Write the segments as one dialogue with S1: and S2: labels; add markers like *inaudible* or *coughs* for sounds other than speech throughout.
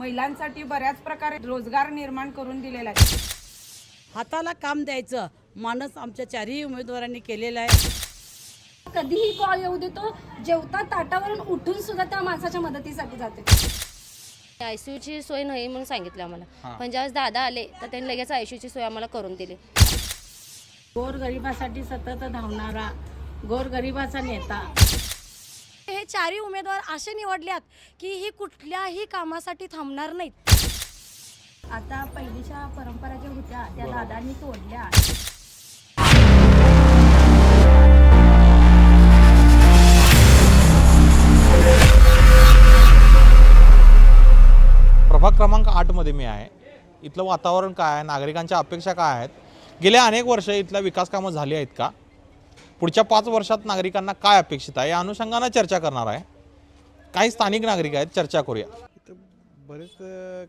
S1: महिलांसाठी बऱ्याच प्रकारे रोजगार निर्माण करून दिलेला आहे.
S2: हाताला काम द्यायचं. मानस आमच्या चारही उमेदवारांनी केलेलं आहे.
S3: कधीही कॉल येऊ देतो. जेवता ताटावरून उठून सुद्धा त्या माणसाच्या मदतीसाठी जाते.
S4: आयसीयूची सोय नाही म्हणून सांगितलं आम्हाला. पण ज्यावेळेस दादा आले तर त्यांनी लगेच आयसीयूची सोय आम्हाला करून दिली.
S2: गोरगरिबासाठी सतत धावणारा गोरगरिबाचा नेता.
S3: हे चारही उमेदवार असे निवडल्यात की ही कुठल्याही कामासाठी थांबणार नाहीत. आता पहिलीच्या परंपरा ज्या होत्या त्या दादांनी तोडल्या.
S5: प्रभाग क्रमांक आठमध्ये मी आहे. इथलं वातावरण काय आहे? नागरिकांच्या अपेक्षा काय आहेत? गेल्या अनेक वर्ष इथल्या विकास कामं झाली आहेत का? पुढच्या पाच वर्षात नागरिकांना काय अपेक्षित आहे? या अनुषंगानं चर्चा करणार आहे. काही स्थानिक नागरिक आहेत चर्चा करूया.
S6: इथं बरेच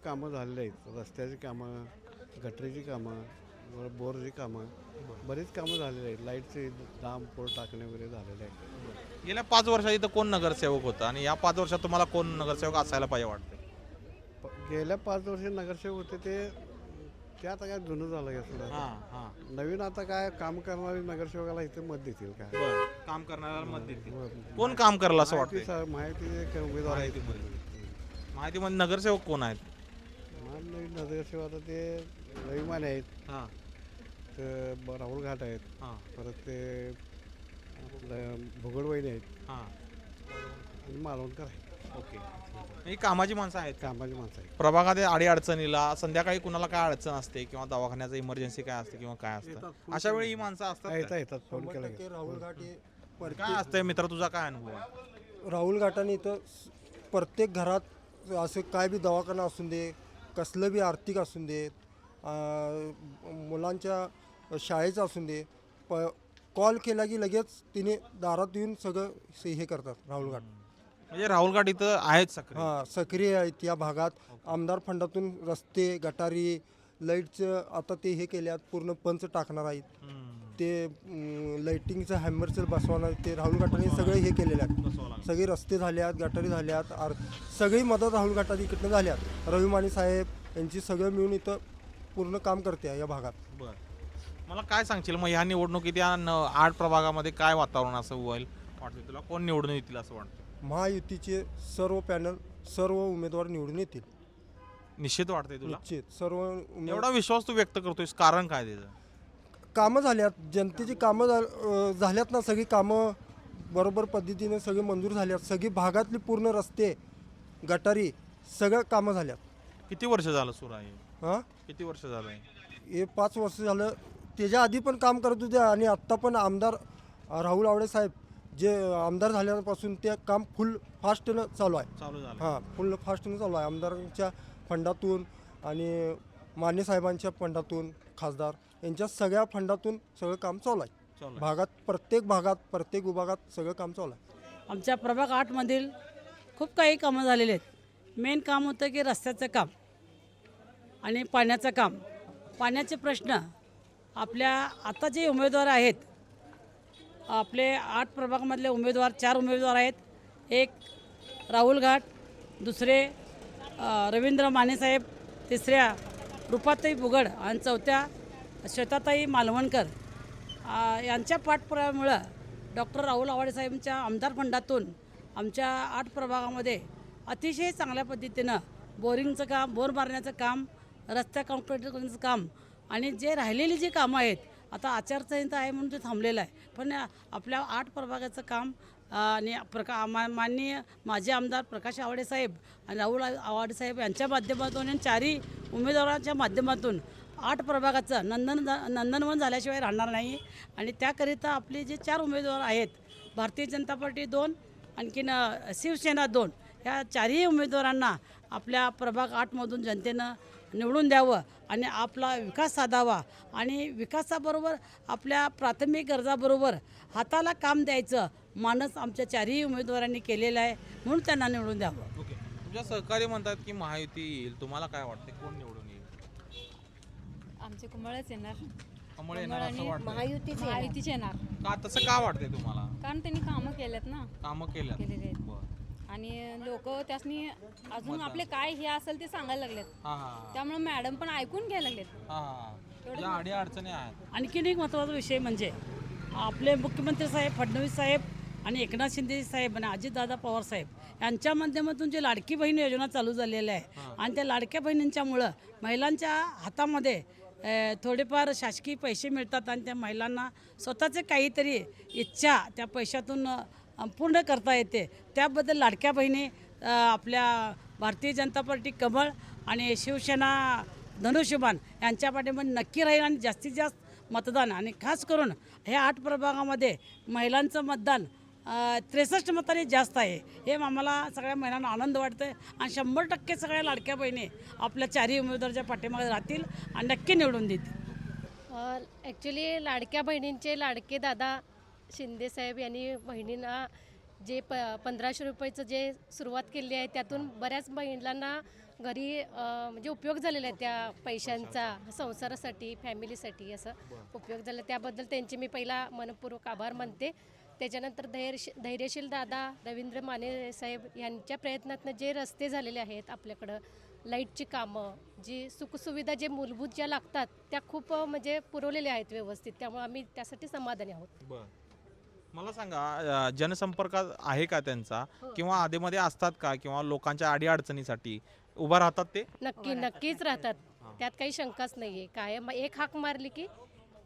S6: कामं झालेली आहेत. रस्त्याची कामं गटरीची कामं बोरची कामं. बरीच कामं झालेली आहेत. लाईटचे डाम पोल टाकणे वगैरे झालेले आहेत.
S5: गेल्या पाच वर्षात इथं कोण नगरसेवक होतं? आणि या पाच वर्षात तुम्हाला कोण नगरसेवक असायला पाहिजे वाटतं
S6: गेल्या पाच वर्षी नगरसेवक होते ते ते आता काय जुनं झालं का थोडं
S5: हां हां.
S6: नवीन आता काय काम करणारे नगरसेवकाला इथे मत देतील काय
S5: बरं काम करणाऱ्याला मत देतील. कोण काम करेल असं
S6: माहिती
S5: वाटतं
S6: सा- माहिती एक उमेदवार आहेत?
S5: माहितीमध्ये. नगरसेवक कोण आहेत?
S6: मान नवीन नगरसेवक आता ते रविमान आहेत.
S5: हां.
S6: तर ब- राहुल घाट आहेत.
S5: हां.
S6: परत ते आपलं भुगडवहिनी आहेत.
S5: हां.
S6: आणि मालवणकर आहेत.
S5: ओके. ही कामाची माणसं आहेत का?
S6: कामाची माणसं आहेत.
S5: प्रभागात अडी अडचणीला संध्याकाळी कुणाला काय अडचण असते किंवा दवाखान्याचं इमर्जन्सी काय असते किंवा काय असतं? अशा वेळी ही माणसं असतात
S6: येतात? येतात फोन केला की.
S7: राहुल घाट हे
S5: काय असतंय मित्र तुझा काय अनुभव आहे?
S7: राहुल घाटाने इथं स- प्रत्येक घरात असं काय बी दवाखाना असून दे कसलं बी आर्थिक असून दे अं, मुलांच्या शाळेचं असून दे प कॉल केला की लगेच तिने दारात येऊन सगळं से- हे करतात राहुल घाट.
S5: म्हणजे राहुल गाठ इथं आहेत सक्रिय.
S7: हां सक्रिय आहेत या भागात. आमदार फंडातून रस्ते गटारी लाईटचं आता ते हे केल्यात पूर्ण पंच टाकणार आहेत. ते अं, लाईटिंगचं हॅमरचं बसवणार ते राहुल घाटाने सगळे हे केलेले आहेत. सगळे रस्ते झाल्यात गटारी झाल्यात आर सगळी मदत राहुल घाटात इकडनं झाल्यात. रविमाने साहेब यांची सगळं मिळून इथं पूर्ण काम करते या भागात.
S5: बर. मला काय सांगशील? मग ह्या निवडणुकीत या न- आठ प्रभागामध्ये काय वातावरण असं होईल? वाटतं तुला कोण निवडून येतील असं वाटतं
S7: महायुतीचे सर्व पॅनल सर्व उमेदवार निवडून येतील.
S5: निश्चित वाटतंय तुला?
S7: निश्चित. सर्व
S5: एवढा विश्वास तू व्यक्त करतोयस कारण काय त्याचं?
S7: कामं झाल्यात. जनतेची कामं झा- अं, झाल्यात ना सगळी कामं. बरोबर पद्धतीने सगळी मंजूर झाल्यात. सगळी भागातली पूर्ण रस्ते गटारी सगळं कामं झाल्यात.
S5: किती वर्ष झालं सुरू आहे?
S7: हां?
S5: किती वर्ष झालं
S7: हे पाच वर्ष झालं. त्याच्या आधी पण काम करत होते आणि आत्ता पण आमदार राहुल आवडे साहेब जे आमदार झाल्यापासून ते काम फुल फास्टनं चालू आहे.
S5: चालू झालं
S7: हां फुल फास्टनं चालू आहे. आमदारांच्या फंडातून आणि माने साहेबांच्या फंडातून खासदार यांच्या सगळ्या फंडातून सगळं काम चालू आहे.
S5: चालू आहे.
S7: भागात प्रत्येक भागात प्रत्येक विभागात सगळं काम चालू आहे.
S2: आमच्या प्रभाग आठमधील खूप काही कामं झालेली आहेत. मेन काम होतं की रस्त्याचं काम आणि पाण्याचं काम. पाण्याचे प्रश्न आपल्या आता जे उमेदवार आहेत आपले आठ प्रभागामधले उमेदवार चार उमेदवार आहेत. एक राहुल घाट दुसरे रवींद्र मानेसाहेब तिसऱ्या रुपाताई बुगड आणि चौथ्या श्वेताताई मालवणकर. यांच्या पाठपुराव्यामुळं डॉक्टर राहुल आवाडेसाहेबांच्या आमदार फंडातून आमच्या आठ प्रभागामध्ये अतिशय चांगल्या पद्धतीनं बोरिंगचं काम बोर मारण्याचं काम रस्त्या कॉन्क्रीट करण्याचं काम आणि जे राहिलेली जी कामं आहेत आता आचारसंहिता आहे म्हणून ते थांबलेलं आहे. पण आपल्या आठ प्रभागाचं काम आणि प्रका मा माननीय माजी आमदार प्रकाश आवाडे साहेब आणि राहुल आवाडे साहेब यांच्या माध्यमातून आणि चारही उमेदवारांच्या माध्यमातून आठ प्रभागाचं नंदन नंदनवन झाल्याशिवाय राहणार नाही. आणि त्याकरिता आपले जे चार उमेदवार आहेत भारतीय जनता पार्टी दोन आणखीन शिवसेना दोन ह्या चारही उमेदवारांना आपल्या प्रभाग आठमधून जनतेनं निवडून द्यावं आणि आपला विकास साधावा आणि विकासाबरोबर आपल्या प्राथमिक गरजाबरोबर हाताला काम द्यायचं मानस आमच्या चारही उमेदवारांनी केलेलं आहे म्हणून त्यांना निवडून द्यावं.
S5: ओके. तुमच्या सहकारी म्हणतात की महायुती येईल. तुम्हाला काय वाटते कोण निवडून येईल?
S8: आमचे कमळच येणार.
S5: कमळ येणार असं वाटतं
S8: महायुतीचे येणार.
S5: का? तसं का वाटतंय तुम्हाला?
S8: कारण त्यांनी कामं केलेत ना.
S5: कामं केल्यात.
S8: केलेले आहेत.
S5: बरं.
S9: आणि लोक त्यासनी अजून आपले काय हे असेल ते सांगायला लागलेत.
S5: हां हां
S9: त्यामुळे मॅडम पण ऐकून घ्यायला लागलेत.
S5: हां अडचणी आहेत.
S2: आणखीन एक महत्त्वाचा विषय म्हणजे आपले मुख्यमंत्री साहेब फडणवीस साहेब आणि एकनाथ शिंदे साहेब आणि अजितदादा पवार साहेब यांच्या माध्यमातून जे लाडकी बहीण योजना चालू झालेली आहे आणि त्या लाडक्या बहिणींच्यामुळं महिलांच्या हातामध्ये अ, थोडेफार शासकीय पैसे मिळतात आणि त्या महिलांना स्वतःचे काहीतरी इच्छा त्या पैशातून अ, पूर्ण करता येते. त्याबद्दल लाडक्या बहिणी आपल्या भारतीय जनता पार्टी कमळ आणि शिवसेना धनुष्यबाण यांच्या पाठीमध्ये नक्की राहील आणि जास्तीत जास्त मतदान आणि खास करून ह्या आठ प्रभागामध्ये महिलांचं मतदान त्रेसष्ट मताने जास्त आहे. हे आम्हाला सगळ्या महिलांना आनंद वाटतो आहे आणि शंभर टक्के सगळ्या लाडक्या बहिणी आपल्या चारही उमेदवारच्या पाठीमागे राहतील आणि नक्की निवडून देतील.
S10: ॲक्च्युली लाडक्या बहिणींचे लाडके दादा शिंदे साहेब यांनी बहिणींना जे प पंधराशे रुपयाचं जे सुरुवात केली आहे त्यातून बऱ्याच महिलांना घरी म्हणजे उपयोग झालेला आहे त्या पैशांचा संसारासाठी फॅमिलीसाठी असं उपयोग झाला. त्याबद्दल त्यांचे मी पहिला मनपूर्वक आभार मानते. त्याच्यानंतर धैर्य धैर्यशील दादा रवींद्र माने साहेब यांच्या प्रयत्नातनं जे रस्ते झालेले आहेत आपल्याकडं लाईटची कामं जी सुखसुविधा जे मूलभूत ज्या लागतात त्या खूप म्हणजे पुरवलेल्या आहेत व्यवस्थित. त्यामुळे आम्ही त्यासाठी समाधानी आहोत.
S5: मला सांगा अ, जनसंपर्क आहे का त्यांचा? किंवा आधीमध्ये असतात का? किंवा लोकांच्या अडी अडचणीसाठी उभा राहतात ते?
S10: नक्की नक्कीच राहतात. त्यात काही शंकाच नाहीये. कायम एक हाक मारली की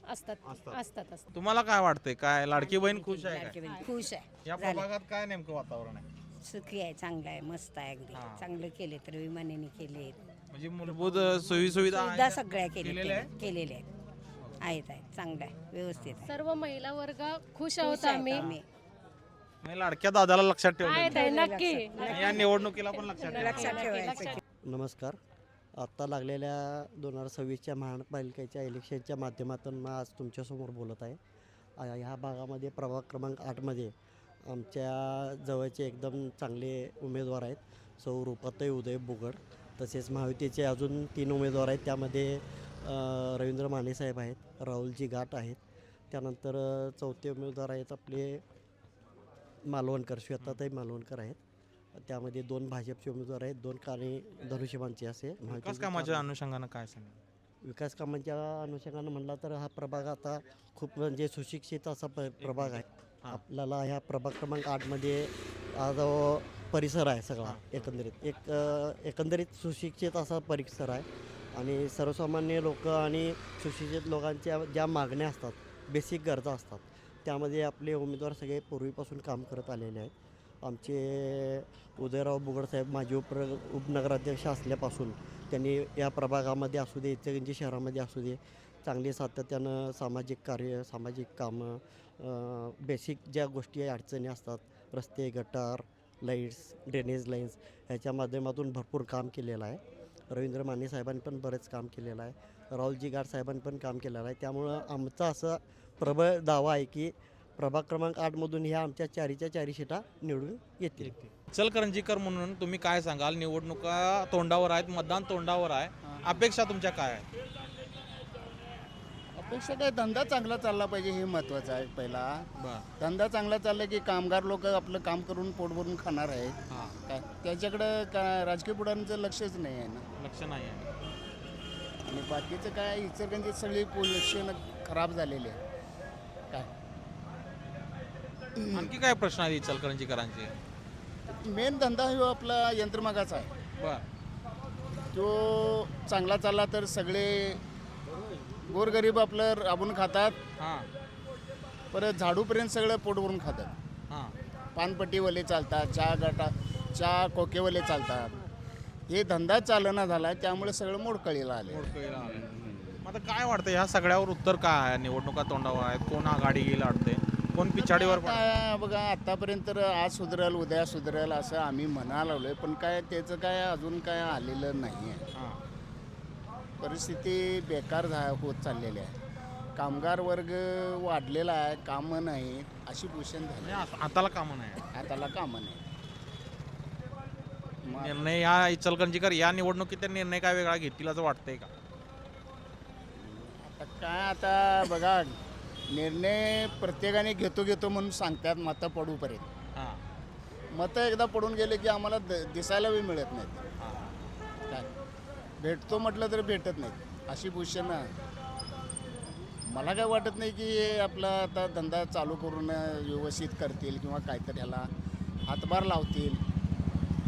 S10: असतात. असतात. असतात
S5: तुम्हाला काय वाटतंय? काय लाडकी बहीण खुश आहे काय?
S11: खुश आहे.
S5: या प्रभागात काय नेमकं वातावरण आहे?
S11: सुखी आहे चांगला आहे मस्त आहे अगदी.
S5: हा.
S11: चांगलं केले तर विमानाने केले
S5: म्हणजे मूलभूत सोयी सुविधा?
S11: सगळ्या केले
S5: केलेल्या आहेत?
S11: केलेले आहेत. आहेत आहेत. चांगलं आहे. व्यवस्थित आहे.
S10: सर्व महिला वर्ग खुश आहोत आम्ही.
S11: आम्ही.
S5: लाडक्या दादाला लक्षात
S10: आहेत
S5: ठेवलं
S10: आहे, नक्की
S5: या निवडणुकीला पण लक्षात.
S11: लक्षात ठेवायचं.
S12: नमस्कार. आत्ता लागलेल्या दोन हजार सव्वीसच्या महानगरपालिकेच्या इलेक्शनच्या माध्यमातून मी आज तुमच्यासमोर बोलत आहे. आ- ह्या भागामध्ये प्रभाग क्रमांक आठमध्ये आमच्या जवळचे एकदम चांगले उमेदवार आहेत. सौ रुपाताई उदय बुगड तसेच महायुतीचे अजून तीन उमेदवार आहेत. त्यामध्ये रवींद्र मानेसाहेब आहेत राहुलजी घाट आहेत. त्यानंतर चौथे उमेदवार आहेत आपले मालवणकर श्वेताताई मालवणकर आहेत. त्यामध्ये दोन भाजपचे उमेदवार आहेत दोन काने धनुष्यबाणचे असे
S5: विकास कामाच्या अनुषंगानं काय सांगा
S12: विकास कामांच्या अनुषंगानं म्हणला तर हा प्रभाग आता खूप म्हणजे सुशिक्षित असा प प्रभाग आहे. आपल्याला ह्या प्रभाग क्रमांक आठमध्ये आज अ, परिसर आहे सगळा एकंदरीत. एक एकंदरीत सुशिक्षित असा परिसर आहे. आणि सर्वसामान्य लोक आणि सुशिक्षित लोकांच्या ज्या मागण्या असतात बेसिक गरजा असतात त्यामध्ये आपले उमेदवार सगळे पूर्वीपासून काम करत आलेले आहेत. आमचे उदयराव बुगडसाहेब माजी उप उपनगराध्यक्ष असल्यापासून त्यांनी या प्रभागामध्ये असू दे इचगंजी शहरामध्ये असू दे चांगले सातत्यानं सामाजिक कार्य सामाजिक कामं बेसिक ज्या गोष्टी अडचणी असतात रस्ते गटार लाईट्स ड्रेनेज लाईन्स ह्याच्या माध्यमातून भरपूर काम केलेलं आहे. रवींद्र माने साहेबांनी पण बरेच काम केलेलं आहे. राहुलजी गाड साहेबांनी पण काम केलेलं आहे. त्यामुळं आमचा असं प्रबळ दावा आहे की प्रभाग क्रमांक आठमधून ह्या आमच्या चारीच्या चारी शिटा निवडून येतील.
S5: चलकरंजीकर म्हणून तुम्ही काय सांगाल? निवडणुका तोंडावर आहेत मतदान तोंडावर आहे. अपेक्षा तुमच्या काय आहेत?
S13: अपेक्षा काय धंदा चांगला चालला पाहिजे हे महत्त्वाचं आहे पहिला.
S5: बर.
S13: धंदा चांगला चालला की कामगार लोक आपलं काम करून पोट भरून खाणार आहेत.
S5: हां.
S13: काय? त्याच्याकडं का राजकीय पुढाऱ्यांचं लक्षच नाही आहे ना.
S5: लक्ष नाही आहे.
S13: आणि बाकीचं काय इचलकरंजीत सगळी पोल्युशन खराब झालेली आहे. काय?
S5: आणखी काय प्रश्न आहेत चलकरंजीकरांचे
S13: मेन धंदा हो आपला यंत्रमागाचा आहे.
S5: बर.
S13: तो चांगला चालला तर सगळे गोरगरीब आपलं राबून खातात.
S5: हां.
S13: परत झाडूपर्यंत सगळं पोट भरून खातात.
S5: हां.
S13: पानपट्टीवाले चालतात चहा गटा चहा कोकेवाले चालतात. हे धंदा चालना झाला त्यामुळे सगळं मोडकळीला आले
S5: मोडकळीला. मग आता काय वाटतं ह्या सगळ्यावर उत्तर काय आहे? निवडणुका तोंडावर आहेत. कोण आघाडी घेईल वाटते कोण पिछाडीवर पडेल?
S13: आता बघा आतापर्यंत तर आज सुधरेल उद्या सुधरेल असं आम्ही म्हणा लागलोय. पण काय त्याचं काय अजून काय आलेलं नाही आहे
S5: हां.
S13: परिस्थिती बेकार झा होत चाललेली आहे. कामगार वर्ग वाढलेला आहे कामं नाहीत अशी पोषण झाली.
S5: आताला कामं नाही.
S13: हाताला कामं नाही. मग
S5: निर्णय या इचलकरंजीकर या निवडणुकीत निर्णय काय वेगळा घेतील असं वाटतंय का?
S13: आता काय आता बघा निर्णय प्रत्येकाने घेतो घेतो म्हणून सांगतात मतं पडूपर्यंत
S5: हां.
S13: मतं एकदा पडून गेले की आम्हाला द दिसायला बी मिळत नाहीत. भेटतो म्हटलं तरी भेटत नाहीत अशी पोझिशन मला काय वाटत नाही की आपला आता धंदा चालू करून व्यवस्थित करतील किंवा काहीतरी ह्याला हातभार लावतील.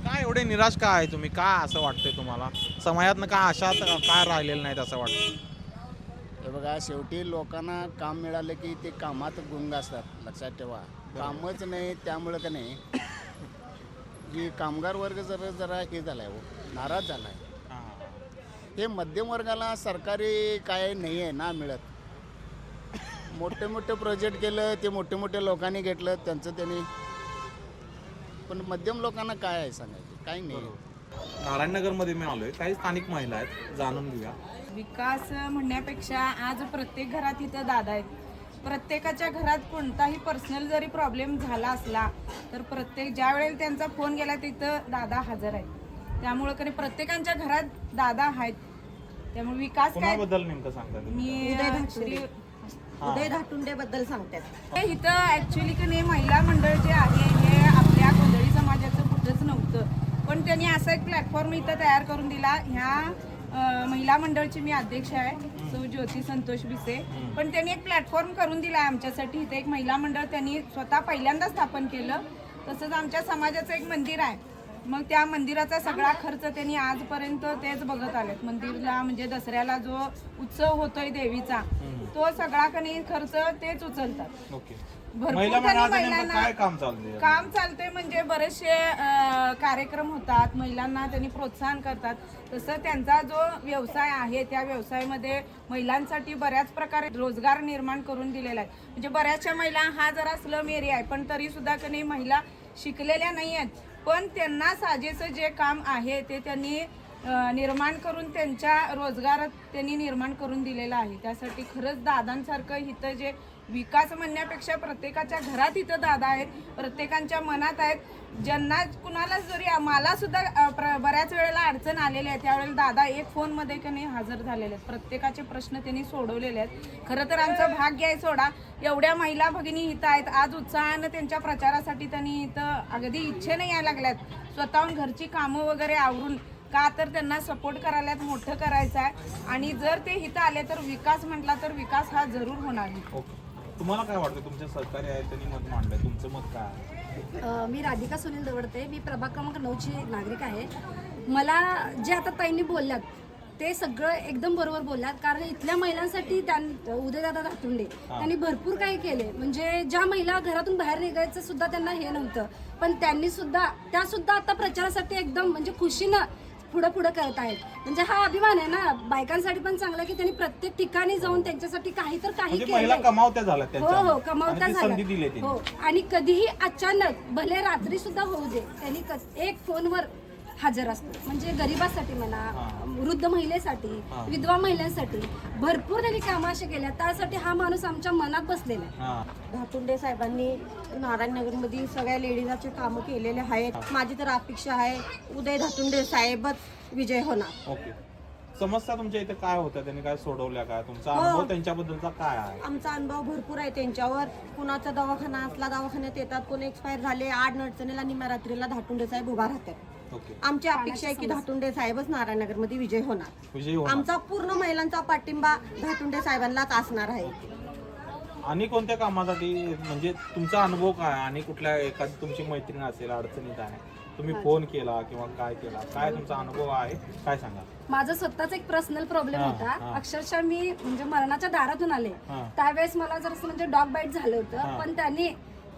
S5: काय एवढे निराश का आहे तुम्ही? काय असं वाटतंय तुम्हाला? समाजातनं आशा त- काय राहिलेलं नाहीत असं वाटतं
S13: हे बघा शेवटी लोकांना काम मिळालं की ते कामात गुंग असतात. लक्षात ठेवा. कामच नाही त्यामुळं का नाही? *coughs* की कामगार वर्ग जरा जरा हे झाला आहे हो. नाराज झाला आहे हे मध्यम वर्गाला सरकारी काय नाही आहे ना मिळत. मोठे मोठे प्रोजेक्ट केलं ते मोठे मोठे लोकांनी घेतलं त्यांचं त्यांनी. पण मध्यम लोकांना काय आहे सांगायचं? काही नाही.
S5: नारायणनगरमध्ये मी आलोय. काही स्थानिक महिला आहेत जाणून घेऊया.
S1: विकास म्हणण्यापेक्षा आज प्रत्येक घरात इथं दादा आहेत. प्रत्येकाच्या घरात कोणताही पर्सनल जरी प्रॉब्लेम झाला असला तर प्रत्येक ज्या वेळेला त्यांचा फोन गेला तिथं दादा हजर आहेत. त्यामुळं कधी प्रत्येकाच्या घरात दादा आहेत. त्यामुळे विकास काय?
S5: कुणाबद्दल नेमकं सांगता तुम्ही?
S1: मी श्री
S14: उदय धाटुंडे बद्दल सांगतात.
S1: हे इथं ऍक्च्युली की नाही महिला मंडळ जे आहे हे आपल्या गोंधळी समाजाचं कुठंच नव्हतं. पण त्यांनी असा एक प्लॅटफॉर्म इथं तयार करून दिला. ह्या अं, महिला मंडळची मी अध्यक्ष आहे सौ ज्योती संतोष बिसे पण त्यांनी एक प्लॅटफॉर्म करून दिला आहे आमच्यासाठी. इथं एक महिला मंडळ त्यांनी स्वतः पहिल्यांदा स्थापन केलं. तसंच आमच्या समाजाचं एक मंदिर आहे. मग त्या मंदिराचा सगळा खर्च त्यांनी आजपर्यंत तेच बघत आलेत. मंदिरला म्हणजे दसऱ्याला जो उत्सव होतोय देवीचा तो सगळा कणी खर्च तेच उचलतात. भरपूर
S5: महिला
S1: त्यांनी
S5: मंडळाचं नेमकं
S1: महिलांना-
S5: काय काम चाललंय?
S1: काम चालते म्हणजे बरेचसे अं, कार्यक्रम होतात. महिलांना त्यांनी प्रोत्साहन करतात. तसं त्यांचा जो व्यवसाय आहे त्या व्यवसायामध्ये महिलांसाठी बऱ्याच प्रकारे रोजगार निर्माण करून दिलेला आहे. म्हणजे बऱ्याचशा महिला हा जरा स्लम एरिया आहे पण तरी सुद्धा कधी महिला शिकलेल्या नाही आहेत पण त्यांना साजेचं जे काम आहे ते त्यांनी निर्माण करून त्यांच्या रोजगारात त्यांनी निर्माण करून दिलेलं आहे. त्यासाठी खरंच दादांसारखं इथं जे विकास म्हणण्यापेक्षा प्रत्येकाच्या घरात इथं दादा आहेत प्रत्येकांच्या मनात आहेत. ज्यांना कुणाला जरी मला सुद्धा प्र- बऱ्याच वेळेला अडचण आलेली आहे त्यावेळेला दादा एक फोनमध्ये की नाही हजर झालेले आहेत. प्रत्येकाचे प्रश्न त्यांनी सोडवलेले आहेत. खरं तर आमचं भाग्य आहे सोडा एवढ्या महिला भगिनी इथं आहेत. आज उत्साहानं त्यांच्या प्रचारासाठी त्यांनी इथं अगदी इच्छेने यायला लागल्यात. स्वतःहून घरची कामं वगैरे आवरून का तर त्यांना सपोर्ट करायला मोठं करायचं आहे. आणि जर ते इथं आले तर विकास म्हटला तर विकास हा जरूर होणार आहे.
S5: ओके. तुम्हाला काय वाटतं? तुमचे सहकारी आहेत त्यांनी मत मांडलंय तुमचं मत काय आहे?
S14: अ, मी राधिका सुनील दवडते. मी प्रभाग क्रमांक नऊची नागरिक आहे. मला जे आता ताईंनी बोलल्यात ते सगळं एकदम बरोबर बोलल्यात. कारण इथल्या महिलांसाठी त्यां उदयदादा धातुंडे त्यांनी भरपूर काही केले. म्हणजे ज्या महिला घरातून बाहेर निघायचं सुद्धा त्यांना हे नव्हतं. पण त्यांनी सुद्धा त्या सुद्धा आता प्रचारासाठी एकदम म्हणजे खुशीनं पुढं पुढं करत आहेत म्हणजे हा अभिमान आहे ना? बायकांसाठी पण चांगला की त्यांनी प्रत्येक ठिकाणी जाऊन त्यांच्यासाठी काही तर काही
S5: म्हणजे महिला
S14: केलंय.
S5: कमावत्या झाल्या
S14: हो हो कमावता
S5: आणि ती संधी दिली
S14: झाला हो. आणि कधीही अचानक भले रात्री सुद्धा होऊ दे त्यांनी क- एक फोनवर हजर असतो. म्हणजे गरिबासाठी म्हणा वृद्ध महिलेसाठी विधवा महिलांसाठी भरपूर त्यांनी कामं असे केल्या. त्यासाठी हा माणूस आमच्या मनात बसलेला आहे.
S5: हा.
S14: धाटुंडे साहेबांनी नारायणनगरमध्ये सगळ्या लेडीजाचे कामं केलेले आहेत. माझी तर अपेक्षा आहे उदय धाटुंडे साहेबच विजय होणार.
S5: ओके. समस्या तुमच्या इथे काय होत्या? त्यांनी काय सोडवल्या काय तुमचा
S14: हो.
S5: अनुभव त्यांच्याबद्दलचा काय आहे?
S14: आमचा अनुभव भरपूर आहे त्यांच्यावर. कुणाचा दवाखाना असला दवाखान्यात येतात कोण एक्सपायर झाले आड अडचणीला निम्या रात्रीला धाटुंडे साहेब उभा राहतात. आमची अपेक्षा आहे की धाटुंडे साहेबच नारायणनगरमध्ये विजय होणार.
S5: विजयी होणार.
S14: आमचा पूर्ण महिलांचा पाठिंबा धाटुंडे साहेबांनाच असणार आहे.
S5: आणि कोणत्या कामासाठी म्हणजे तुमचा अनुभव काय? आणि कुठल्या एखादी तुमची मैत्रीण असेल अडचणीत आहे तुम्ही फोन केला किंवा काय केला? काय तुमचा अनुभव आहे? काय सांगा
S14: माझा स्वतःचा एक पर्सनल प्रॉब्लेम
S5: हा,
S14: होता. अक्षरशः मी म्हणजे मरणाच्या दारातून आले. त्यावेळेस मला जरासं म्हणजे डॉग बाईट झालं. होतं. पण त्यांनी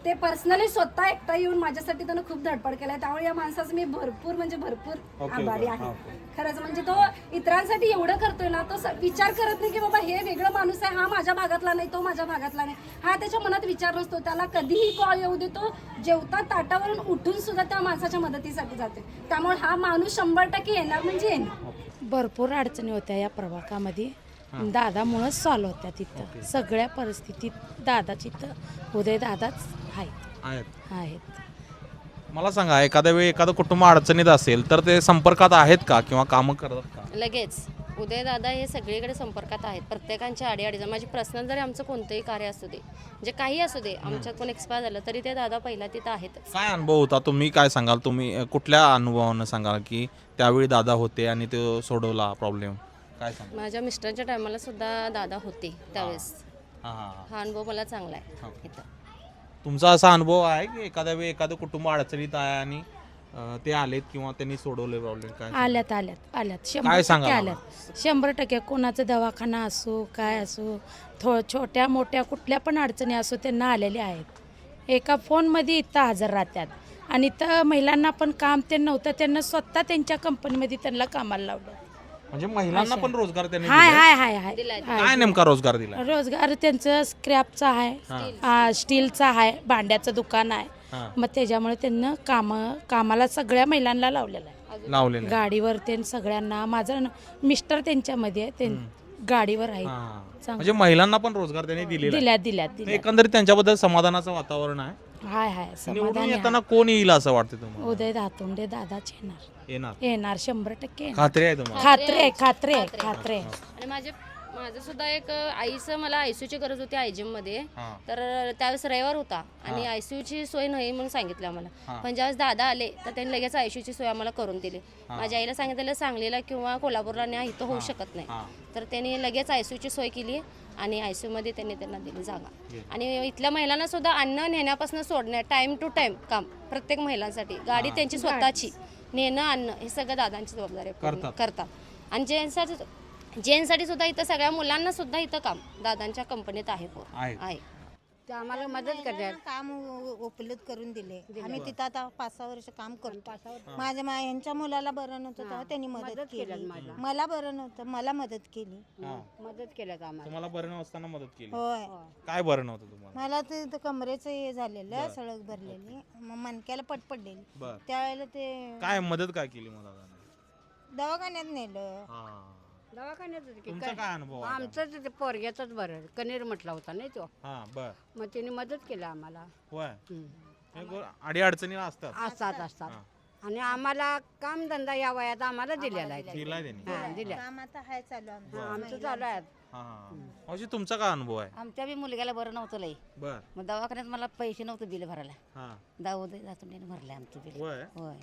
S14: ते पर्सनली स्वतः एकटा येऊन माझ्यासाठी त्यानं खूप धडपड केलाय. त्यामुळे या माणसाचं मी भरपूर म्हणजे भरपूर आभारी आहे.
S5: हा.
S14: खरंच म्हणजे तो इतरांसाठी एवढं करतोय ना तो स- विचार करत नाही की बाबा हे वेगळं माणूस आहे हा माझ्या भागातला नाही तो माझ्या भागातला नाही. हा त्याच्या मनात विचार नसतो त्याला कधीही कॉल येऊ देतो जेवता ताटावरून उठून सुद्धा त्या माणसाच्या मदतीसाठी जाते त्यामुळे हा माणूस शंभर टक्के येणार म्हणजे येणार.
S15: भरपूर अडचणी होत्या या प्रभागामध्ये दादामुळंच सॉल्व होत्या तिथं. सगळ्या परिस्थितीत दादाची तर उदय दादाच आहेत.
S5: आहेत.
S15: आहेत.
S5: मला सांगा एखाद्या वेळी एखादं कुटुंब अडचणीत असेल तर ते संपर्कात आहेत का किंवा कामं करतात का?
S15: लगेच.
S4: उदयदादा हे सगळीकडे संपर्कात आहेत. प्रत्येकांच्या आडीअडीचा माझी पर्सनल जरी आमचं कोणतंही कार्य असू दे म्हणजे काही असू दे आमच्यात कोण एक्सपायर झालं तरी ते दादा पहिला तिथं आहेतच.
S5: काय अनुभव होता? तुम्ही काय सांगाल? तुम्ही अ, कुठल्या अनुभवानं सांगाल की त्यावेळी दादा होते आणि तो सोडवला प्रॉब्लेम काय सांगाल
S4: माझ्या मिस्टरांच्या टायमाला सुद्धा दादा होते त्यावेळेस.
S5: हां. हां हां
S4: हा. अनुभव मला चांगला आहे
S5: हो.
S4: इथं.
S5: तुमचा असा अनुभव आहे की एखाद्या वेळी एखादं कुटुंब अडचणीत आहे आणि अ, ते आलेत किंवा त्यांनी सोडवले प्रॉब्लेम काय?
S16: आल्यात आल्यात आल्यात.
S5: काय
S16: शंभर
S5: सांगाल
S16: टक्के? आल्यात शंभर टक्के कोणाचा दवाखाना असो काय असो थो छोट्या मोठ्या कुठल्या पण अडचणी असो त्यांना आलेल्या आहेत. एका फोनमध्ये इथं हजर राहतात. आणि इथं महिलांना पण काम ते नव्हतं त्यांना स्वतः त्यांच्या कंपनीमध्ये त्यांना कामाला लावलं.
S5: म्हणजे महिलांना पण रोजगार त्यांनी
S16: हाय
S5: दिलाय?
S16: हाय हाय हाय.
S5: काय नेमका रोजगार दिला
S16: रोजगार त्यांचं स्क्रॅपचा आहे. आ, स्टीलचा. आहे भांड्याचं दुकान आहे.
S5: हां.
S16: मग त्याच्यामुळे त्यांना काम कामाला सगळ्या महिलांना लावलेलं आहे.
S5: लावलेले
S16: गाडीवर ते सगळ्यांना माझं न- मिस्टर त्यांच्यामध्ये आहे, ते गाडीवर आहे
S5: हां. म्हणजे महिलांना पण रोजगार त्यांनी दिलेला आहे.
S16: दिल्यात दिल्यात दिल्यात.
S5: एकंदरीत त्यांच्याबद्दल समाधानाचं वातावरण आहे.
S16: हाय हाय
S5: निवडून
S16: समाधान
S5: येताना कोण येईल असं वाटतं तुम्हाला?
S16: उदय दातुंडे दादाच येणार.
S5: येणार.
S16: येणार शंभर टक्के येणार.
S5: खात्री आहे तुम्हाला?
S16: खात्री आहे खात्री आहे खात्री आहे.
S4: आणि माझे माझं सुद्धा एक आईचं मला आयसीयूची गरज होती आयजीएममध्ये
S5: हां.
S4: तर त्यावेळेस रविवार होता आणि आयसीयूची सोय नाही म्हणून सांगितलं आम्हाला.
S5: हां.
S4: पण ज्यावेळेस दादा आले तर त्यांनी लगेच आयसीयूची सोय आम्हाला करून दिली. माझ्या आईला सांगितलेलं सांगलीला किंवा कोल्हापूरला न्या इथं होऊ शकत नाही.
S5: हां.
S4: तर त्यांनी लगेच आयसीयूची सोय केली. आणि आयसीयू मध्ये त्यांनी त्यांना दिली जागा. आणि इथल्या महिलांना सुद्धा अन्न नेण्यापासून सोडण्या टाइम टू टाइम काम प्रत्येक महिलांसाठी. गाडी त्यांची स्वतःची. नेणं आणणं हे सगळं दादांची जबाबदारी.
S5: करतात.
S4: करतात. आणि जेंट्ससाठी जेंट्ससाठी सुद्धा इथं सगळ्या मुलांना सुद्धा इथं काम दादांच्या कंपनीत आहे. पूर्ण.
S5: आहे.
S8: आम्हाला मदत करतात.
S17: काम उ- उपलब्ध करून दिले. आम्ही तिथं आता पाच सहा वर्ष काम करतो. माझ्या मा यांच्या मुलाला बरं नव्हतं तेव्हा त्यांनी मदत केली. मला बरं नव्हतं मला मदत केली.
S5: हां.
S8: मदत केल्यात आम्हाला.
S5: तुम्हाला बरं नसताना मदत केली.
S17: होय.
S5: काय बरं नव्हतं तुम्हाला?
S17: मला ते कमरेचं हे झालेलं सळक भरलेली. मग मणक्याला पट पडलेली.
S5: बर.
S17: त्यावेळेला ते
S5: काय मदत काय केली दादाने?
S17: दवाखान्यात नेलं.
S5: हां.
S8: दवाखान्यात होते की
S5: तुमचा
S8: काय?
S5: अनुभव आहे?
S8: आमचं ते पोरग्याचंच बरं. कनेर म्हटला होता नाही तो.
S5: हां बर.
S8: मग त्याने मदत केली आम्हाला.
S5: होय?
S8: हम्म.
S5: हे गो- असतात.
S8: असतात असतात.
S5: हां.
S8: आणि आम्हाला काम धंदा या वयात आम्हाला दिलेला आहे.
S5: दिलाय त्यांनी.
S8: हा, दिल्या.
S17: काम आता हाय चालू आमचं.
S8: हा, आमचं चालू आहे.
S5: हां हां. मावशी तुमचा काय अनुभव आहे?
S3: आमच्या बी मुलग्याला बरं नव्हतं लई.
S5: बर.
S3: मग दवाखान्यात मला पैसे नव्हते बिल भरायला.
S5: हां.
S3: दाऊद दातुंडीने भरले आमचं बिल.
S5: होय?
S3: होय.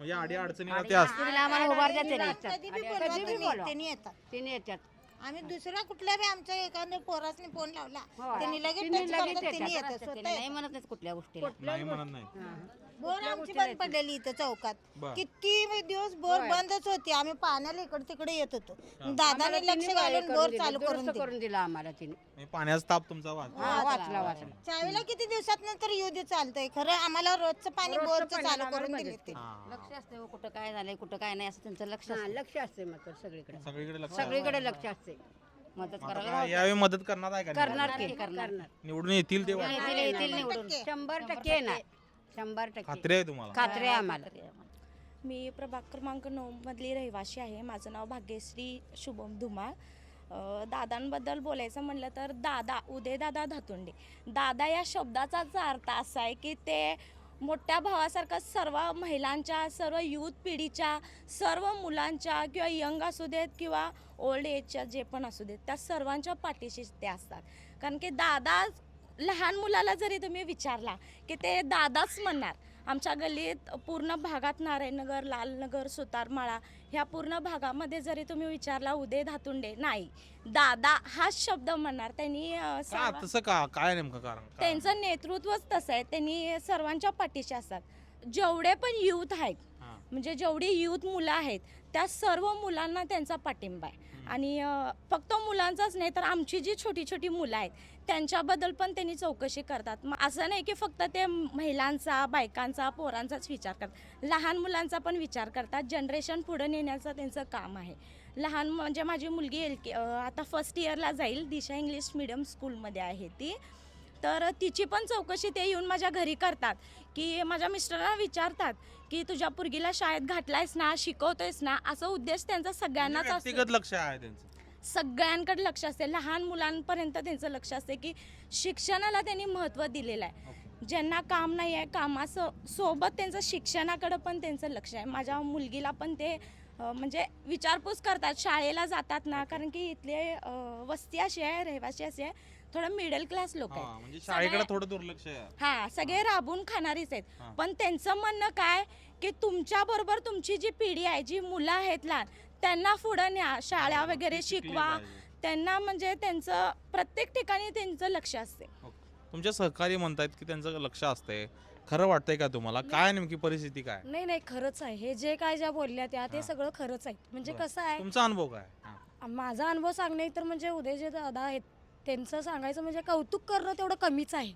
S5: म्हणजे अडी अडचणीला ते असतात
S3: तिला आम्हाला उभारल्या त्याने
S17: कधी बी बोलवा
S8: कधी बी
S17: तुम्ही,
S8: बोलवा.
S17: त्यांनी येतात.
S8: तिने येतात.
S17: आम्ही दुसऱ्या कुठल्या बी आमच्या एखाद्या पोरासने फोन लावला. त्यांनी लगेच touch
S8: लगेच
S17: करतात, त्यांनी
S8: येतात.
S17: येतात स्वतः
S3: नाही. म्हणत नाहीत कुठल्या गोष्टीला.
S5: नाही म्हणत नाही.
S17: बोर आमची बंद पडलेली इथं चौकात.
S5: बर.
S17: किती दिवस बोर बंदच होती. आम्ही पाण्याला इकडे तिकडे येत होतो. दादाने लक्ष घालून बोर चालू करून दिलं.
S8: करून दिला आम्हाला तिने.
S5: म्हणजे पाण्याचा ताप तुमचा वाच
S8: हा, वाचला वाचला
S17: चावीला किती दिवसात नंतर येऊ दे चालतंय. खरं आम्हाला रोजचं पाणी बोरचं चालू करून दिले ते.
S5: हां.
S3: लक्ष असते हो, कुठं काय झालंय कुठं काय नाही असं त्यांचं लक्ष
S8: हा. लक्ष असते मात्र सगळीकडे.
S5: सगळीकडे लक्ष
S8: सगळीकडे लक्ष असते
S3: मदत
S5: आता
S3: करायला
S5: काय यावेळी मदत करणार आहे का
S8: करणार? की करणार.
S5: निवडून येतील ते वाटतं.
S3: येतील येतील निवडून.
S8: शंभर टक्के. येणार. शंभर टक्के.
S5: खात्री आहे तुम्हाला?
S8: खात्री आहे आम्हाला.
S16: मी प्रभाग क्रमांक नऊ मधली रहिवाशी आहे. माझं नाव भाग्यश्री शुभम धुमाळ. अ, दादांबद्दल बोलायचं म्हणलं तर दादा उदयदादा धातुंडे. दादा या शब्दाचाच अर्थ असा आहे की ते मोठ्या भावासारखं सर्व महिलांच्या सर्व युथ पिढीच्या सर्व मुलांच्या किंवा यंग असू देत किंवा ओल्ड एजच्या जे पण असू देत त्या सर्वांच्या पाठीशी ते असतात. कारण की दादा लहान मुलाला जरी तुम्ही विचारला की ते दादाच म्हणणार आमच्या गल्लीत पूर्ण भागात नारायणनगर लालनगर सुतारमाळा ह्या पूर्ण भागामध्ये जरी तुम्ही विचारला उदय धातुंडे नाही दादा हाच शब्द म्हणणार त्यांनी अं,
S5: का
S16: सर्व-
S5: तसं का? काय नेमकं कारण?
S16: त्यांचं नेतृत्वच तसं आहे. त्यांनी सर्वांच्या पाठीशी असतात. जेवढे पण युथ आहेत
S5: हां.
S16: म्हणजे जेवढी युथ मुलं आहेत त्या सर्व मुलांना त्यांचा पाठिंबा आहे. आणि अं, फक्त मुलांचाच नाही तर आमची जी छोटी छोटी मुलं आहेत त्यांच्याबद्दल पण त्यांनी चौकशी करतात. मग असं नाही की फक्त ते महिलांचा बायकांचा पोरांचाच विचार करतात. लहान मुलांचा पण विचार करतात. जनरेशन पुढे नेण्याचं त्यांचं काम आहे. लहान म्हणजे माझी मुलगी एल के आता फर्स्ट इयरला जाईल. दिशा इंग्लिश मिडियम स्कूलमध्ये आहे ती. तर तिची पण चौकशी ते येऊन माझ्या घरी करतात. की माझ्या मिस्टरांना विचारतात की तुझ्या पुरगीला शाळेत घातलायस ना शिकवतोयस ना? असं उद्देश त्यांचा सगळ्यांनाच असतो.
S5: व्यक्तिगत लक्ष आहे त्यांचं.
S16: सगळ्यांकडे लक्ष असते. लहान मुलांपर्यंत त्यांचं लक्ष असते की शिक्षणाला त्यांनी महत्त्व दिलेलं आहे. ज्यांना काम नाही आहे कामासो सोबत त्यांचं शिक्षणाकडं पण त्यांचं लक्ष आहे. माझ्या मुलगीला पण ते म्हणजे विचारपूस करतात. शाळेला जातात ना कारण की इथले वस्ती अशी आहे रहिवासी अशी आहे. थोडं मिडल क्लास लोक
S5: हा,
S16: आहेत.
S5: म्हणजे शाळेकडे थोडं दुर्लक्ष आहे.
S16: हा सगळे राबून खाणारीच. आहेत. पण त्यांचं म्हणणं काय की तुमच्या बरोबर तुमची जी पिढी आहे जी मुलं आहेत लहान त्यांना पुढं न्या शाळा वगैरे शिकवा. त्यांना म्हणजे त्यांचं प्रत्येक ठिकाणी त्यांचं लक्ष असते.
S5: तुमचे सहकारी म्हणतायत की त्यांचं लक्ष असतंय खरं वाटतंय का तुम्हाला? काय नेमकी परिस्थिती काय?
S3: नाही नाही खरंच आहे. हे जे काय ज्या बोलल्या त्या ते सगळं खरंच आहे. म्हणजे. कसं आहे?
S5: तुमचा अनुभव काय? हा.
S3: माझा अनुभव सांगणे तर म्हणजे उदय जे दादा आहेत. त्यांचं सांगायचं म्हणजे कौतुक करणं तेवढं कमीच आहे.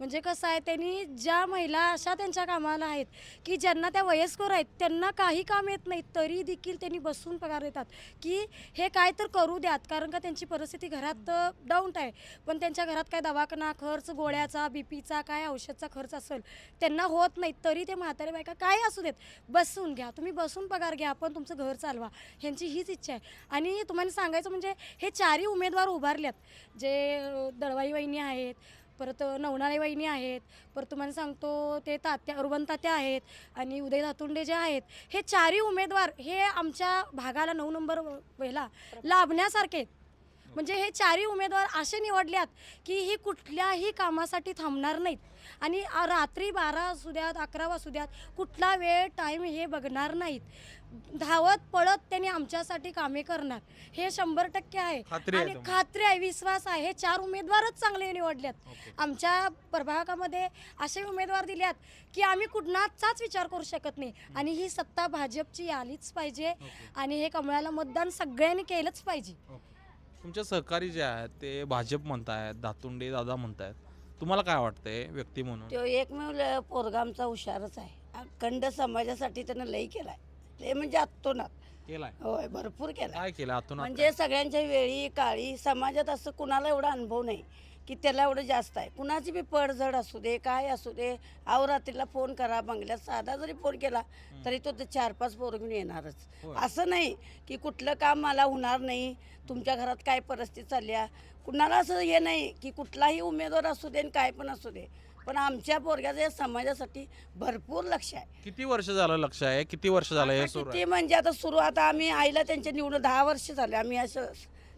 S3: म्हणजे कसं आहे त्यांनी ज्या महिला अशा त्यांच्या कामाला आहेत की ज्यांना त्या वयस्कर आहेत त्यांना काही काम येत नाही तरी देखील त्यांनी बसून पगार देतात की हे काय तर करू द्यात कारण का त्यांची परिस्थिती घरात डाऊन आहे. पण त्यांच्या घरात काय दवाखाना खर्च गोळ्याचा बीपीचा काय औषधचा खर्च असेल त्यांना होत नाही तरी ते म्हातारे बायका काय असू देत बसून घ्या तुम्ही बसून पगार घ्या पण तुमचं घर चालवा ह्यांची हीच इच्छा आहे. आणि तुम्हाला सांगायचं म्हणजे हे चारही उमेदवार उभारल्यात जे अ, दळवाई वहिनी आहेत परत नवनाळे वहिनी आहेत परत तुम्हाला सांगतो ते तात्या रुबन तात्या आहेत आणि उदय धातुंडे जे आहेत हे चारही उमेदवार हे आमच्या भागाला नऊ नंबर वेला लाभण्यासारखे म्हणजे हे चारही उमेदवार असे निवडल्यात की ही कुठल्याही कामासाठी थांबणार नाहीत. आणि रात्री बारा असू द्यात अकरा वाजू द्यात कुठला वेळ टाईम हे बघणार नाहीत. धावत पळत त्यांनी आमच्यासाठी कामे करणार. हे शंभर टक्के आहे.
S5: खात्री आहे
S3: आणि
S5: तुम्हाला?
S3: खात्री आहे विश्वास आहे. हे चार उमेदवारच चांगले निवडल्यात. आमच्या प्रभागामध्ये असे उमेदवार दिल्यात की आम्ही कुणाचाच विचार करू शकत नाही. आणि ही सत्ता भाजपची आलीच पाहिजे आणि हे कमळाला मतदान सगळ्यांनी केलंच पाहिजे.
S5: तुमचे सहकारी जे आहेत ते भाजप म्हणतायत दातुंडे दादा म्हणतायत. तुम्हाला काय वाटतंय व्यक्ती म्हणून?
S18: तो एकमेव ल- पोरगा आमचा हुशारच आहे. अखंड समाजासाठी त्यानं लई केलाय. लय म्हणजे अतोनात
S5: केलाय?
S18: होय भरपूर
S5: काय केलं आतून
S18: म्हणजे सगळ्यांच्या वेळी काळी समाजात असं कुणाला एवढा अनुभव नाही की त्याला एवढं जास्त आहे. कुणाची बी पडझड असू दे काय असू दे आव रात्रीला फोन करा बंगल्यात साधा जरी फोन केला तरी तो ते चार पाच पोरं घेऊन येणारच.
S5: होय.
S18: असं नाही की कुठलं काम मला होणार नाही तुमच्या घरात काय परिस्थिती चालली आहे. कुणाला असं हे नाही की कुठलाही उमेदवार असू दे आणि काय पण असू दे. पण आमच्या पोरग्याचं या समाजासाठी भरपूर लक्ष आहे.
S5: किती वर्ष झालं लक्ष आहे? किती वर्ष झालं हे सुरू
S18: किती
S5: आहे?
S18: म्हणजे आता सुरू आता आम्ही आईला त्यांच्या निवडून दहा वर्ष झाले आम्ही असं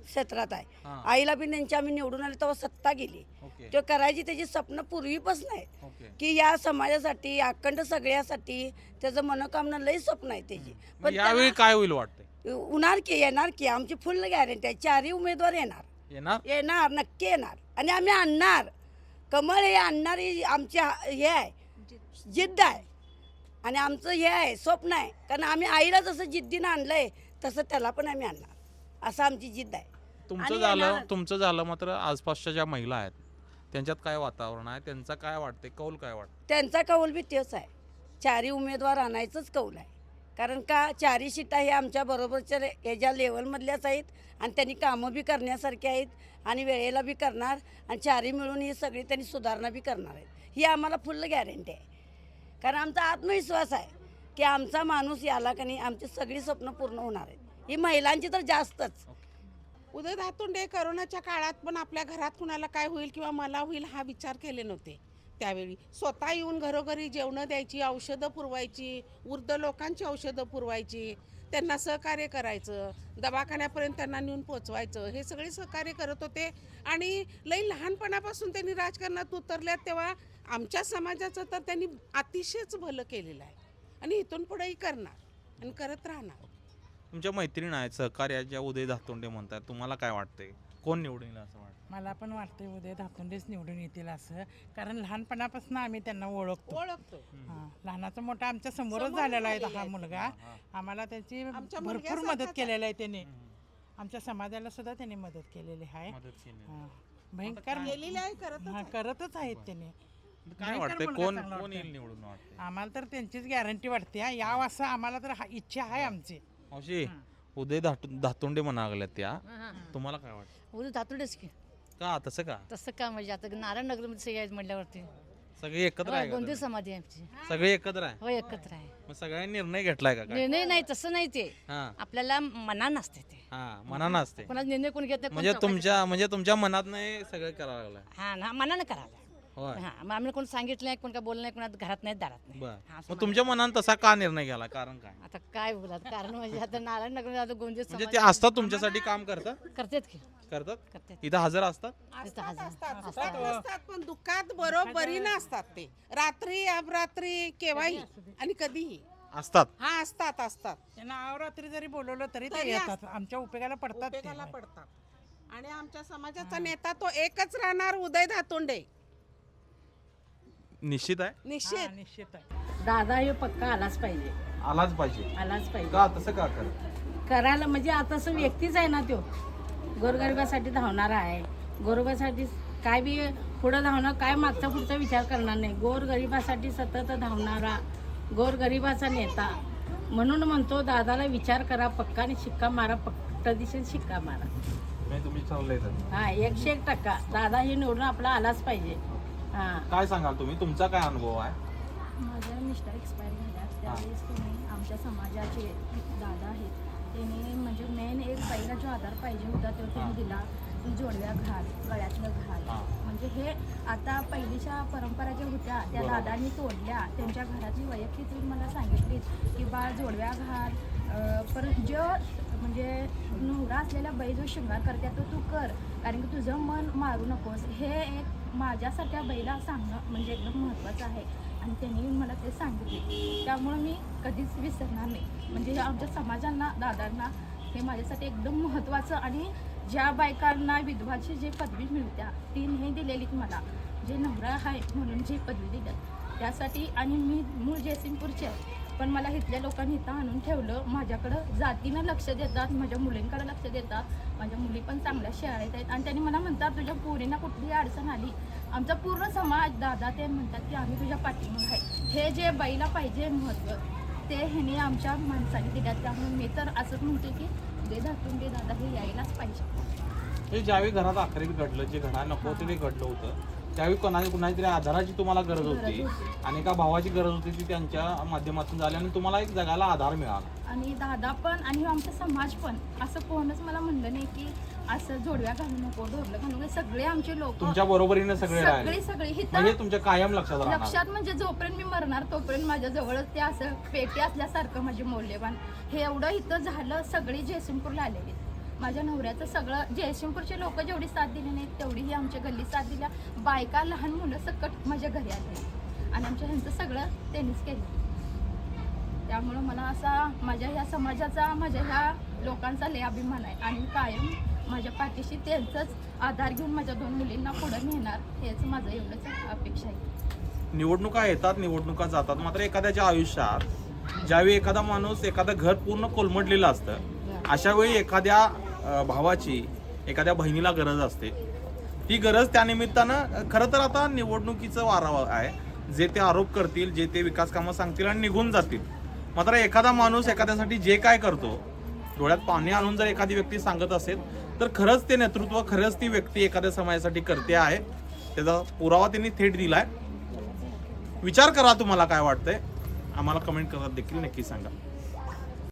S18: क्षेत्रात आहे.
S5: हा.
S18: आईला बी त्यांची आम्ही निवडून आले तेव्हा सत्ता गेली.
S5: ओके.
S18: तो करायची त्याची स्वप्न पूर्वीपासून आहेत
S5: ओके.
S18: की या समाजासाठी अखंड सगळ्यासाठी त्याचं मनोकामना लई स्वप्न आहे त्याची.
S5: मग यावेळी काय होईल वाटतंय?
S18: त्याला उन्हार की येणार की आमची फुल गॅरंटी आहे. चारही उमेदवार येणार.
S5: येणार?
S18: येणार नक्की येणार. आणि आम्ही आणणार. कमळ हे आणणारी आमची हा- हे आहे. जिद्द आहे. आणि आमचं हे आहे स्वप्न आहे. कारण आम्ही आईला जसं जिद्दीनं आणलंय तसं त्याला पण आम्ही आणणार. असं आमची जिद्द आहे.
S5: तुमचं
S18: आणि
S5: झालं
S18: येणार.
S5: तुमचं झालं मात्र आसपासच्या ज्या महिला आहेत त्यांच्यात काय वातावरण आहे? त्यांचं काय वाटतंय? कौल काय वाटतं
S18: त्यांचा कौल बी तेच आहे. चारी उमेदवार आणायचंच कौल आहे. कारण का चारी शिटा हे आमच्या बरोबरच्या ले- ह्याच्या लेवलमधल्याच आहेत आणि त्यांनी कामं बी करण्यासारखे आहेत आणि वेळेला बी करणार आणि चारी मिळून ही सगळी त्यांनी सुधारणा बी करणार आहेत. ही आम्हाला फुल गॅरंटी आहे. कारण आमचा आत्मविश्वास आहे की आमचा माणूस याला का नाही आमची सगळी स्वप्न पूर्ण होणार आहेत. ही महिलांची तर जास्तच.
S1: उदय धातुंडे करोनाच्या काळात पण आपल्या घरात कुणाला काय होईल किंवा मला होईल हा विचार केले नव्हते. त्यावेळी. स्वतः येऊन घरोघरी जेवणं द्यायची औषधं पुरवायची वृद्ध लोकांची औषधं पुरवायची त्यांना सहकार्य करायचं दवाखान्यापर्यंत त्यांना नेऊन पोचवायचं हे सगळे सहकार्य करत होते. आणि लई लहानपणापासून त्यांनी राजकारणात उतरल्यात तेव्हा आमच्या समाजाचं तर त्यांनी अतिशयच भलं केलेलं आहे. आणि इथून पुढेही करणार आणि करत राहणार.
S5: तुमच्या मैत्रीण आहेत सहकार्याच्या उदय धातोंडे म्हणतात. तुम्हाला काय वाटते कोण निवडून असं वाटतं
S1: मला पण वाटते उदय धातुंडेच निवडून येतील असं. कारण लहानपणापासून आम्ही त्यांना ओळखतो. ओळखतो. लहानाचा मोठा आमच्या समोरच झालेला आहे हा मुलगा. आम्हाला त्याची भरपूर मदत केलेली आहे त्याने. आमच्या समाजाला सुद्धा त्यांनी मदत केलेली आहे.
S5: मदत केली
S1: हा. भयंकर हा, करतच आहेत त्याने.
S5: काय वाटतंय?
S1: मुलगा
S5: कोण कोण
S1: वाटतोय.
S5: येईल निवडून वाटतंय?
S1: आम्हाला तर त्यांचीच गॅरंटी वाटते हा. यावं असं आम्हाला तर हा- इच्छा आहे आमची.
S5: मावशी उदय धातु धातोंडे म्हणा लागल्यात त्या तुम्हाला काय वाटतं
S8: उद्या धातुडेच की.
S5: का? तसं का?
S8: तसं का म्हणजे आता नारायण नगरमध्ये सगळे आहेत म्हटल्यावरती.
S5: सगळे एकत्र आहे का तुम्ही?
S8: समाधी आहे आमची.
S5: सगळे एकत्र आहे?
S8: हो एकत्र आहे.
S5: मग सगळ्यांनी निर्णय घेतलाय का काय?
S8: निर्णय नाही तसं नाही ते.
S5: हा.
S8: आपल्याला मना नसते ते.
S5: हा मनानं असते.
S8: निर्णय कोण घेत नाही
S5: म्हणजे
S8: चौकशी-
S5: तुमच्या म्हणजे तुमच्या मनात नाही सगळं करावं लागलं
S8: हा ना मनानं करायला
S5: होय.
S19: हां मग आम्ही कोण सांगितलं नाही कोण काय बोललं नाही कोणात घरात नाही दारात नाही
S5: बर.
S19: हा,
S5: मग तुमच्या मनात तसा का निर्णय घ्याला? कारण काय?
S19: आता काय बोलत कारण म्हणजे आता नारायण नगर आता गोंजे
S5: म्हणजे ते असतात तुमच्यासाठी काम करतात?
S19: करतेत की.
S5: करतात?
S19: करतात.
S5: इथं हजर असतात?
S19: तिथं हजर.
S20: असतात. पण दुःखात बरोबरी नसतात ते. रात्री अपरात्री केव्हाही आणि कधीही.
S5: असतात?
S20: हा असतात असतात.
S21: त्यांना अवरात्री जरी बोलवलं तरी ते
S20: तरी
S21: येतात. आमच्या उपयोगाला पडतात ते.
S20: उपयोगाला पडतात. आणि आमच्या समाजाचा नेता तो एकच राहणार उदय धातोंडे.
S5: निश्चित आहे?
S21: हा,
S20: निश्चित
S21: निश्चित आहे.
S2: दादा हे पक्का आलाच पाहिजे.
S5: आलाच पाहिजे.
S2: आलाच पाहिजे.
S5: का तसं का कर?
S2: करायला म्हणजे आता असं व्यक्तीच आहे ना तो. गोरगरिबासाठी धावणारा आहे. गोरगरिबासाठी काय बी पुढं धावणार काय मागचा पुढचा विचार करणार नाही. गोरगरिबासाठी सतत धावणारा गोरगरिबाचा नेता. म्हणून म्हणतो दादाला विचार करा पक्का आणि शिक्का मारा पक्का दिसेल शिक्का मारा.
S5: नाही तुम्ही
S2: हा एकशे एक टक्का. दादा हे निवडून आपला आलाच पाहिजे.
S5: काय सांगाल तुम्ही? तुमचा काय अनुभव आहे?
S22: माझ्या मिस्टर एक्सपायर झाल्यात. त्यावेळेस त्यांनी आमच्या समाजाचे दादा आहेत. त्यांनी म्हणजे मेन एक पहिला जो आधार पाहिजे होता तो त्यांनी दिला. जोडव्या घाल गळ्यातलं घाल. म्हणजे हे आता पहिलीच्या परंपरा ज्या होत्या त्या. दादांनी तोडल्या. त्यांच्या घरातली वैयक्तिक मला सांगितली की बा जोडव्या घाल. परत जो म्हणजे नवरा असलेला बाई जो शृंगार करते तो तू कर. कारण की तुझं मन मारू नकोस. हे एक माझ्यासारख्या बैला सांगणं म्हणजे एकदम महत्त्वाचं आहे. आणि त्यांनी मला ते सांगितले. त्यामुळं मी कधीच विसरणार नाही. म्हणजे आमच्या समाजांना दादांना हे माझ्यासाठी एकदम महत्त्वाचं आणि ज्या बायकांना विधवाची जे पदवी मिळत्या ती नाही दिलेलीत मला. जे नवरा आहे म्हणून जी पदवी दिल्या त्यासाठी आणि मी मूळ जयसिंगपूरचे आहे. पण मला इथल्या लोकांनी इथं आणून ठेवलं. माझ्याकडं जातीनं लक्ष देतात माझ्या मुलींकडे लक्ष देतात. माझ्या मुली पण चांगल्या शाळेत आहेत. आणि त्यांनी मला म्हणतात तुझ्या पोरींना कुठलीही अडचण आली आमचा पूर्ण समाज दादा ते म्हणतात की आम्ही तुझ्या पाठीमाग आहे. हे जे बाईला पाहिजे महत्त्व ते ह्याने आमच्या माणसाने दिल्यात. त्यामुळे मी तर असंच म्हणते की दे दाखवून दे दादा हे यायलाच पाहिजे.
S5: ज्यावेळी घरात आखरी घडलं जे घडा नको ते घडलं होतं त्यावेळी कोणाची कुणाची तरी आधाराची तुम्हाला गरज होती. आणि एका भावाची गरज होती ती त्यांच्या माध्यमातून झाली आणि तुम्हाला एक जगाला आधार मिळाला.
S22: आणि दादा पण आणि आमचा समाज पण. असं कोणच मला म्हणलं नाही की असं जोडव्या घालू नको ढोरलं घालू नको. सगळे आमचे लोक
S5: तुमच्या बरोबरीने सगळे
S22: सगळी
S5: राहिले.
S22: सगळी
S5: म्हणजे तुमच्या कायम लक्षात राहणार.
S22: लक्षात म्हणजे जोपर्यंत मी मरणार तोपर्यंत माझ्या जवळच ते असं पेटी असल्यासारखं माझे मौल्यवान हे एवढं इथं झालं सगळी जयसिंगपूरला आलेली. माझ्या नवऱ्याचं सगळं जयसिंगपूरचे लोक जेवढी साथ दिली नाहीत तेवढी ही आमच्या गल्ली साथ दिल्या. बायका लहान मुलं सकट माझ्या घरी आली. आणि आमच्या ह्यांचं सगळं त्यांनीच केलं. त्यामुळं मला असा माझ्या ह्या समाजाचा माझ्या ह्या लोकांचा लय अभिमान आहे. आणि कायम माझ्या पाठीशी त्यांचंच आधार घेऊन माझ्या दोन मुलींना पुढं नेणार हेच माझं एवढंच अपेक्षा आहे.
S5: निवडणुका येतात निवडणुका जातात. मात्र एखाद्याच्या आयुष्यात ज्यावेळी एखादा माणूस एखादं घर पूर्ण कोलमडलेलं असतं अशा वेळी एखाद्या भावाची एखाद्या बहिणीला गरज असते. ती गरज त्यानिमित्तानं खरं तर आता निवडणुकीचं वारा आहे. जे ते आरोप करतील जे ते विकास कामं सांगतील आणि निघून जातील. मात्र एखादा माणूस एखाद्यासाठी जे काय करतो डोळ्यात पाणी आणून जर एखादी व्यक्ती सांगत असेल तर खरंच ते नेतृत्व खरंच ती व्यक्ती एखाद्या समाजासाठी करते आहे. त्याचा पुरावा त्यांनी थेट दिला आहे विचार करा तुम्हाला काय वाटतंय. आम्हाला कमेंट करत देखील नक्की सांगा.